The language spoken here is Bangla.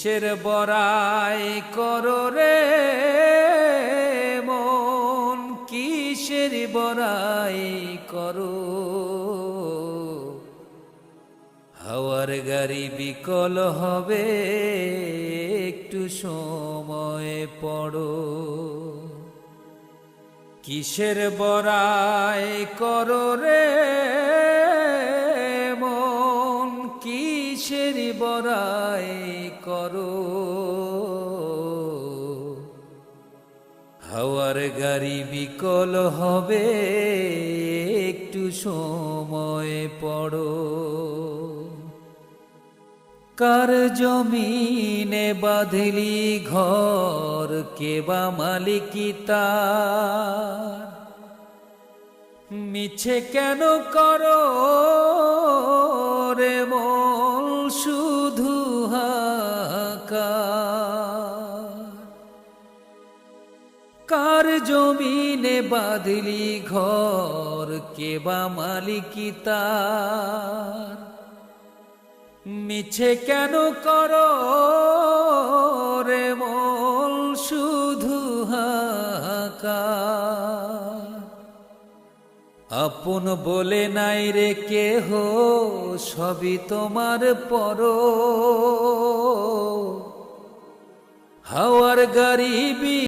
কিসের বড়াই করো রে মন? কিসের বড়াই করো? হাওয়ার গাড়ি বিকল হবে, একটু সময় পড়ো। কিসের বড়াই করো রে মন? কিসের বড়াই করো। হাওয়ার গাড়ি বিকল হবে, একটু সময় পড়ো। কার জমিনে বাঁধলি ঘর কেবা মালিকিতা মিছে কেন করো? কার? জমিনে বাঁধলি ঘর? কেবা মালিকিতার মিছে কেন কর রে শুধু হাহাকার? আপন বলে নাই রে কেহ, সবই তোমার পর। হাওয়ার গরিবি